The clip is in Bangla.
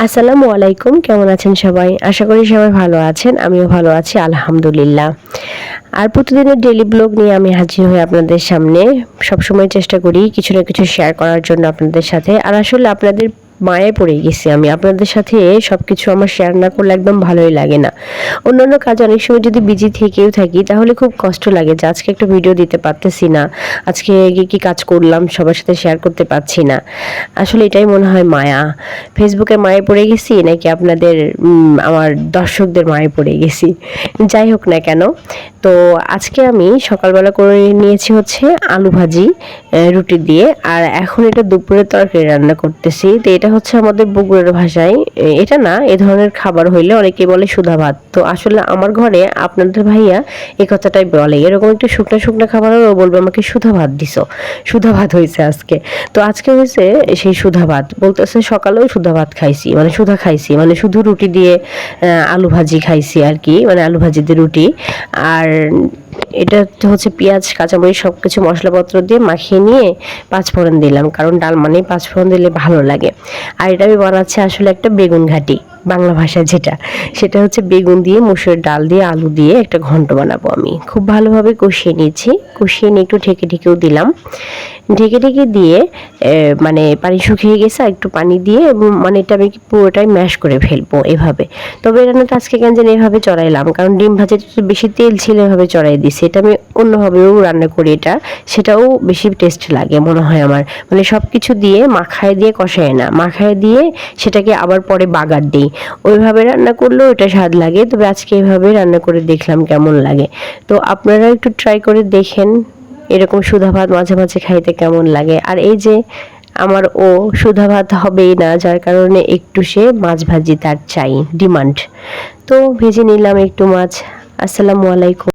আসসালামু আলাইকুম, কেমন আছেন সবাই? আশা করি সবাই ভালো আছেন, আমিও ভালো আছি, আলহামদুলিল্লাহ। আর প্রতিদিনের ডেলি ব্লগ নিয়ে আমি হাজির হয়ে আপনাদের সামনে সবসময় চেষ্টা করি কিছু না কিছু শেয়ার করার জন্য আপনাদের সাথে। আর আসলে আপনাদের মায়ে পড়ে গেছি আমি। আপনাদের সাথে সব কিছু আমার শেয়ার না করলে একদম ভালোই লাগে না। অন্যান্য কাজ অনেক সময় যদি বিজি থেকেও থাকি, তাহলে খুব কষ্ট লাগে যে আজকে একটা ভিডিও দিতে পারতেছি না। আজকে কি কাজ করলাম, সবার সাথে শেয়ার করতে পারছি না। আসলে এটাই মনে হয় মায়া। ফেসবুকে মায়ে পড়ে গেছি নাকি আপনাদের আমার দর্শকদের মায়ে পড়ে গেছি? যাই হোক না কেন। তো আজকে আমি সকালবেলা করে নিয়েছি হচ্ছে আলু ভাজি রুটি দিয়ে। আর এখন এটা দুপুরের তরকারি রান্না করতেছি। তো এটা হচ্ছে আমাদের বগুড়ার ভাষায়। এটা না, এ ধরনের খাবার হইলে অনেকে বলে সুধা ভাত। তো আসলে আমার ঘরে আপনাদের ভাইয়া এই কথাটাই বলে, এরকম একটু শুকনো শুকনো খাবারও বলবে আমাকে, সুধা ভাত দিছো, সুধা ভাত হয়েছে আজকে। তো আজকে হয়েছে সেই সুধা ভাত, বলতেছে সকালেও সুধা ভাত খাইছি মানে সুধা খাইছি মানে শুধু রুটি দিয়ে আলু ভাজি খাইছি আর কি মানে আলু ভাজি দিয়ে রুটি। আর এটা হচ্ছে পেঁয়াজ, কাঁচামরিচ সব কিছু মশলাপত্র দিয়ে মাখিয়ে নিয়ে পাঁচফোড়ন দিলাম। কারণ ডাল মানে পাঁচফোড়ন দিলে ভালো লাগে। আর এটা আমি বানাচ্ছি আসলে একটা বেগুন ঘাটি। বাংলা ভাষা যেটা, সেটা হচ্ছে বেগুন দিয়ে মুসুরের ডাল দিয়ে, আলু দিয়ে একটা ঘন্ট বানাবো আমি। খুব ভালোভাবে কষিয়ে নিয়েছি। কষিয়ে নিয়ে একটু ঢেকে ঢেকেও দিলাম। ঢেকে ঢেকে দিয়ে মানে পানি শুকিয়ে গেছে, আর একটু পানি দিয়ে, এবং মানে এটা আমি পুরোটাই ম্যাশ করে ফেলব এভাবে। তবে রান্নাটা আজকে কেন জানি এভাবে চড়াইলাম, কারণ ডিম ভাজা বেশি তেল ছিল এভাবে চড়াই দিছি এটা আমি অন্যভাবেও রান্না করি এটা, সেটাও বেশি টেস্ট লাগে মনে হয় আমার। মানে সব কিছু দিয়ে মাখায় দিয়ে কষায় না, মাখায় দিয়ে সেটাকে আবার পরে বাগার দিই। ওইভাবে রান্না করলেও এটা স্বাদ লাগে। তবে আজকে এভাবে রান্না করে দেখলাম কেমন লাগে। তো আপনারা একটু ট্রাই করে দেখেন, এরকম সুধা ভাত মাঝে মাঝে খাইতে কেমন লাগে। আর এই যে আমার ও সুধা ভাত হবেই না, যার কারণে একটু সে মাছ ভাজি তার চাই ডিমান্ড তো ভেজে নিলাম একটু মাছ। আসসালামু আলাইকুম।